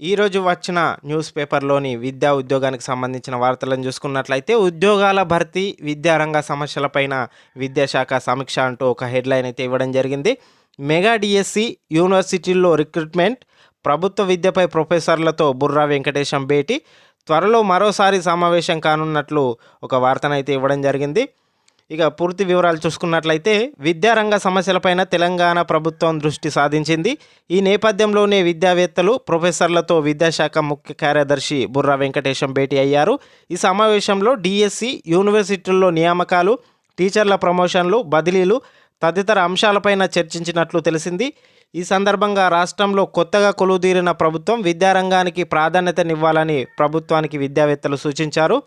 ఈరోజు వచ్చిన న్యూస్ పేపర్లోని విద్యా ఉద్యోగానికి సంబంధించిన వార్తలను చూసుకున్నట్లయితే ఉద్యోగాల భర్తీ విద్యారంగ సమస్యలపైన విద్యాశాఖ సమీక్ష అంటూ ఒక హెడ్లైన్ అయితే ఇవ్వడం జరిగింది. మెగా డిఎస్సి యూనివర్సిటీల్లో రిక్రూట్మెంట్ ప్రభుత్వ విద్యపై ప్రొఫెసర్లతో బుర్రా వెంకటేశం భేటీ త్వరలో మరోసారి సమావేశం కానున్నట్లు ఒక వార్తనైతే ఇవ్వడం జరిగింది. ఇక పూర్తి వివరాలు చూసుకున్నట్లయితే విద్యారంగ సమస్యలపైన తెలంగాణ ప్రభుత్వం దృష్టి సాధించింది. ఈ నేపథ్యంలోనే విద్యావేత్తలు ప్రొఫెసర్లతో విద్యాశాఖ ముఖ్య కార్యదర్శి బుర్రా వెంకటేశం భేటీ అయ్యారు. ఈ సమావేశంలో డిఎస్సి యూనివర్సిటీల్లో నియామకాలు టీచర్ల ప్రమోషన్లు బదిలీలు తదితర అంశాలపైన చర్చించినట్లు తెలిసింది. ఈ సందర్భంగా రాష్ట్రంలో కొత్తగా కొలువుదీరిన ప్రభుత్వం విద్యారంగానికి ప్రాధాన్యతనివ్వాలని ప్రభుత్వానికి విద్యావేత్తలు సూచించారు.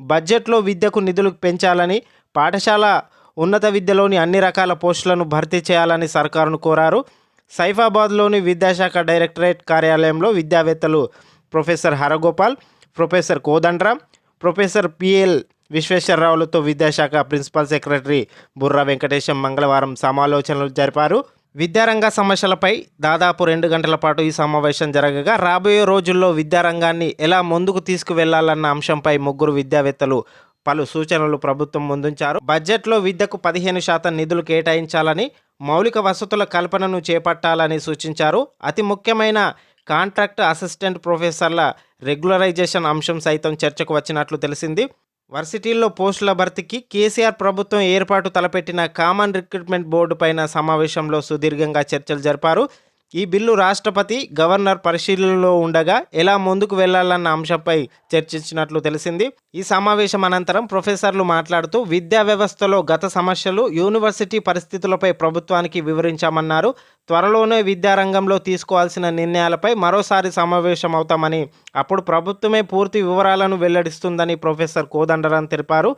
బడ్జెట్లో విద్యకు నిధులు పెంచాలని పాఠశాల ఉన్నత విద్యలోని అన్ని రకాల పోస్టులను భర్తీ చేయాలని సర్కారును కోరారు. సైఫాబాద్లోని విద్యాశాఖ డైరెక్టరేట్ కార్యాలయంలో విద్యావేత్తలు professor Haragopal professor Kodandram professor PL విశ్వేశ్వరరావులతో విద్యాశాఖ ప్రిన్సిపల్ సెక్రటరీ బుర్రా వెంకటేశం మంగళవారం సమాలోచనలు జరిపారు. విద్యారంగ సమస్యలపై దాదాపు రెండు గంటల పాటు ఈ సమావేశం జరగగా రాబోయే రోజుల్లో విద్యారంగాన్ని ఎలా ముందుకు తీసుకువెళ్ళాలన్న అంశంపై ముగ్గురు విద్యావేత్తలు పలు సూచనలు ప్రభుత్వం ముందుంచారు. బడ్జెట్లో విద్యకు పదిహేను శాతం నిధులు కేటాయించాలని మౌలిక వసతుల కల్పనను చేపట్టాలని సూచించారు. అతి ముఖ్యమైన కాంట్రాక్ట్ అసిస్టెంట్ ప్రొఫెసర్ల రెగ్యులరైజేషన్ అంశం సైతం చర్చకు వచ్చినట్లు తెలిసింది. వర్సిటీల్లో పోస్టుల భర్తీకి కేసీఆర్ ప్రభుత్వం ఏర్పాటు తలపెట్టిన కామన్ రిక్రూట్మెంట్ బోర్డు పైన సమావేశంలో సుదీర్ఘంగా చర్చలు జరిపారు. ఈ బిల్లు రాష్ట్రపతి గవర్నర్ పరిశీలనలో ఉండగా ఎలా ముందుకు వెళ్ళాలన్న అంశంపై చర్చించినట్లు తెలిసింది. ఈ సమావేశం అనంతరం ప్రొఫెసర్లు మాట్లాడుతూ విద్యా వ్యవస్థలో గత సమస్యలు యూనివర్సిటీ పరిస్థితులపై ప్రభుత్వానికి వివరించామన్నారు. త్వరలోనే విద్యారంగంలో తీసుకోవాల్సిన నిర్ణయాలపై మరోసారి సమావేశం అవుతామని అప్పుడు ప్రభుత్వమే పూర్తి వివరాలను వెల్లడిస్తుందని ప్రొఫెసర్ కోదండరాన్ తెలిపారు.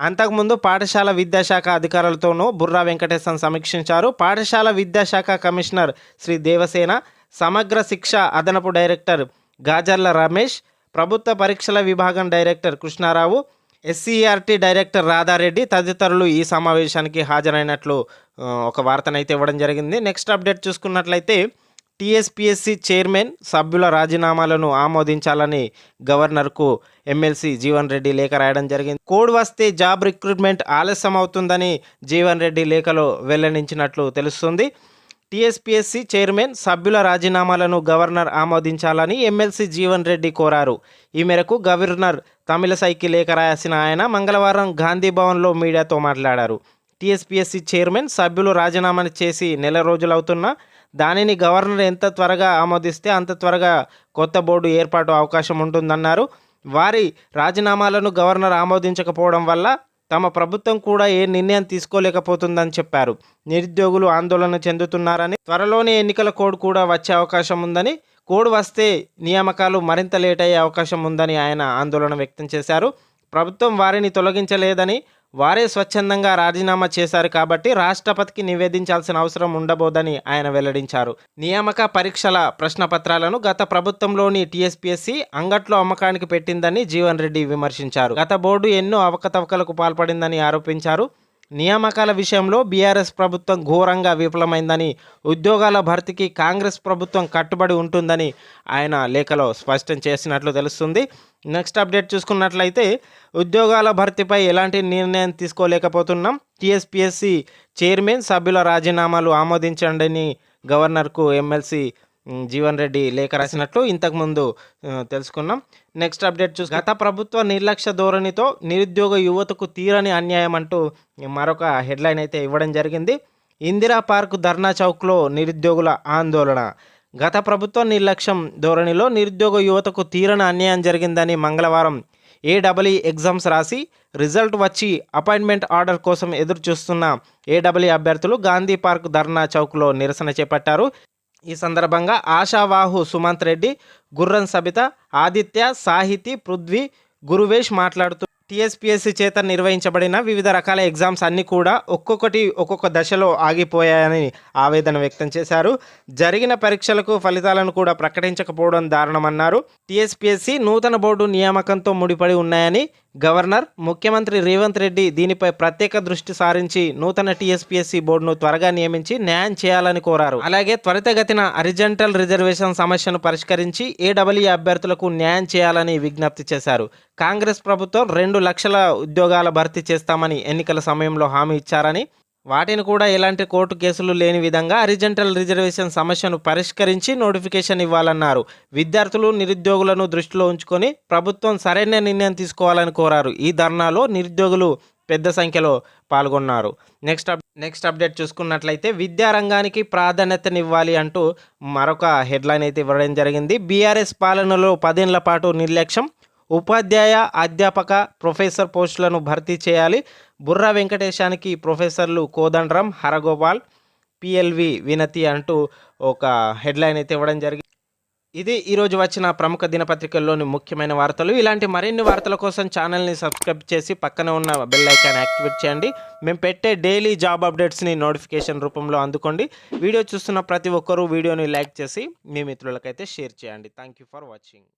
అంతకుముందు పాఠశాల విద్యాశాఖ అధికారులతోనూ బుర్రా వెంకటేశం సమీక్షించారు. పాఠశాల విద్యాశాఖ కమిషనర్ శ్రీ దేవసేన సమగ్ర శిక్ష అదనపు డైరెక్టర్ గాజర్ల రమేష్ ప్రభుత్వ పరీక్షల విభాగం director Krishnarao SCERT director Radhareddy తదితరులు ఈ సమావేశానికి హాజరైనట్లు ఒక వార్తనైతే ఇవ్వడం జరిగింది. నెక్స్ట్ అప్డేట్ చూసుకున్నట్లయితే టీఎస్పీఎస్సీ చైర్మన్ సభ్యుల రాజీనామాలను ఆమోదించాలని గవర్నర్కు ఎమ్మెల్సీ జీవన్ రెడ్డి లేఖ రాయడం జరిగింది. కోడ్ వస్తే జాబ్ రిక్రూట్మెంట్ ఆలస్యం అవుతుందని జీవన్ రెడ్డి లేఖలో వెల్లడించినట్లు తెలుస్తుంది. టీఎస్పీఎస్సీ చైర్మన్ సభ్యుల రాజీనామాలను గవర్నర్ ఆమోదించాలని ఎమ్మెల్సీ జీవన్ రెడ్డి కోరారు. ఈ మేరకు గవర్నర్ తమిళసైకి లేఖ రాసిన ఆయన మంగళవారం గాంధీ భవన్లో మీడియాతో మాట్లాడారు. టీఎస్పీఎస్సీ చైర్మన్ సభ్యులు రాజీనామా చేసి నెల రోజులవుతున్నా దానిని గవర్నర్ ఎంత త్వరగా ఆమోదిస్తే అంత త్వరగా కొత్త బోర్డు ఏర్పాటు అవకాశం ఉంటుందన్నారు. వారి రాజీనామాలను గవర్నర్ ఆమోదించకపోవడం వల్ల తమ ప్రభుత్వం కూడా ఏ నిర్ణయం తీసుకోలేకపోతుందని చెప్పారు. నిరుద్యోగులు ఆందోళన చెందుతున్నారని త్వరలోనే ఎన్నికల కోడ్ కూడా వచ్చే అవకాశం ఉందని కోడ్ వస్తే నియామకాలు మరింత లేట్ అయ్యే అవకాశం ఉందని ఆయన ఆందోళన వ్యక్తం చేశారు. ప్రభుత్వం వారిని తొలగించలేదని వారే స్వచ్ఛందంగా రాజీనామా చేశారు కాబట్టి రాష్ట్రపతికి నివేదించాల్సిన అవసరం ఉండబోదని ఆయన వెల్లడించారు. నియామక పరీక్షల ప్రశ్నపత్రాలను గత ప్రభుత్వంలోని టీఎస్పీఎస్సీ అంగట్లో అమ్మకానికి పెట్టిందని జీవన్ రెడ్డి విమర్శించారు. గత బోర్డు ఎన్నో అవకతవకలకు పాల్పడిందని ఆరోపించారు. నియామకాల విషయంలో బీఆర్ఎస్ ప్రభుత్వం ఘోరంగా విఫలమైందని ఉద్యోగాల భర్తీకి కాంగ్రెస్ ప్రభుత్వం కట్టుబడి ఉంటుందని ఆయన లేఖలో స్పష్టం చేసినట్లు తెలుస్తుంది. నెక్స్ట్ అప్డేట్ చూసుకున్నట్లయితే ఉద్యోగాల భర్తీపై ఎలాంటి నిర్ణయం తీసుకోలేకపోతున్నాం. టీఎస్పీఎస్సీ చైర్మన్ సభ్యుల రాజీనామాలు ఆమోదించండి గవర్నర్కు ఎమ్మెల్సీ జీవన్ రెడ్డి లేఖ రాసినట్లు ఇంతకుముందు తెలుసుకున్నాం. నెక్స్ట్ అప్డేట్ చూసి గత ప్రభుత్వ నిర్లక్ష్య ధోరణితో నిరుద్యోగ యువతకు తీరని అన్యాయం అంటూ మరొక హెడ్లైన్ అయితే ఇవ్వడం జరిగింది. ఇందిరా పార్క్ ధర్నా చౌక్లో నిరుద్యోగుల ఆందోళన. గత ప్రభుత్వ నిర్లక్ష్యం ధోరణిలో నిరుద్యోగ యువతకు తీరని అన్యాయం జరిగిందని మంగళవారం ఏడబ్ల్యూ ఎగ్జామ్స్ రాసి రిజల్ట్ వచ్చి అపాయింట్మెంట్ ఆర్డర్ కోసం ఎదురు చూస్తున్న ఏడబ్ల్యూ అభ్యర్థులు గాంధీ పార్క్ ధర్నా చౌక్లో నిరసన చేపట్టారు. ఈ సందర్భంగా ఆశావాహు సుమంత్ రెడ్డి గుర్రం సబిత ఆదిత్య సాహితి పృథ్వీ గురువేష్ మాట్లాడుతూ టీఎస్పీఎస్సీ చేత నిర్వహించబడిన వివిధ రకాల ఎగ్జామ్స్ అన్నీ కూడా ఒక్కొక్కటి ఒక్కొక్క దశలో ఆగిపోయాయని ఆవేదన వ్యక్తం చేశారు. జరిగిన పరీక్షలకు ఫలితాలను కూడా ప్రకటించకపోవడం దారుణమన్నారు. టీఎస్పీఎస్సీ నూతన బోర్డు నియామకంతో ముడిపడి ఉన్నాయని గవర్నర్ ముఖ్యమంత్రి రేవంత్ రెడ్డి దీనిపై ప్రత్యేక దృష్టి సారించి నూతన టీఎస్పీఎస్సీ బోర్డును త్వరగా నియమించి న్యాయం చేయాలని కోరారు. అలాగే త్వరితగతిన అరిజెంటల్ రిజర్వేషన్ సమస్యను పరిష్కరించి ఏడబ్ల్యూ అభ్యర్థులకు న్యాయం చేయాలని విజ్ఞప్తి చేశారు. కాంగ్రెస్ ప్రభుత్వం రెండు లక్షల ఉద్యోగాల భర్తీ చేస్తామని ఎన్నికల సమయంలో హామీ ఇచ్చారని వాటిని కూడా ఎలాంటి కోర్టు కేసులు లేని విధంగా అరిజెంటల్ రిజర్వేషన్ సమస్యను పరిష్కరించి నోటిఫికేషన్ ఇవ్వాలన్నారు. విద్యార్థులు నిరుద్యోగులను దృష్టిలో ఉంచుకొని ప్రభుత్వం సరైన నిర్ణయం తీసుకోవాలని కోరారు. ఈ ధర్నాలో నిరుద్యోగులు పెద్ద సంఖ్యలో పాల్గొన్నారు. నెక్స్ట్ అప్ నెక్స్ట్ అప్డేట్ చూసుకున్నట్లయితే విద్యారంగానికి ప్రాధాన్యతనివ్వాలి అంటూ మరొక హెడ్లైన్ అయితే ఇవ్వడం జరిగింది. బీఆర్ఎస్ పాలనలో పదేళ్ళ పాటు నిర్లక్ష్యం ఉపాధ్యాయ అధ్యాపక ప్రొఫెసర్ పోస్టులను భర్తీ చేయాలి. బుర్రా వెంకటేశానికి ప్రొఫెసర్లు కోదండ్రం హరగోపాల్ పిఎల్వి వినతి అంటూ ఒక హెడ్లైన్ అయితే ఇవ్వడం జరిగింది ఇది ఈరోజు వచ్చిన ప్రముఖ దినపత్రికల్లోని ముఖ్యమైన వార్తలు. ఇలాంటి మరిన్ని వార్తల కోసం ఛానల్ని సబ్స్క్రైబ్ చేసి పక్కన ఉన్న బెల్ ఐకాన్ యాక్టివేట్ చేయండి. మేము పెట్టే డైలీ జాబ్ అప్డేట్స్ని నోటిఫికేషన్ రూపంలో అందుకోండి. వీడియో చూస్తున్న ప్రతి ఒక్కరూ వీడియోని లైక్ చేసి మీ మిత్రులకైతే షేర్ చేయండి. Thank you for watching.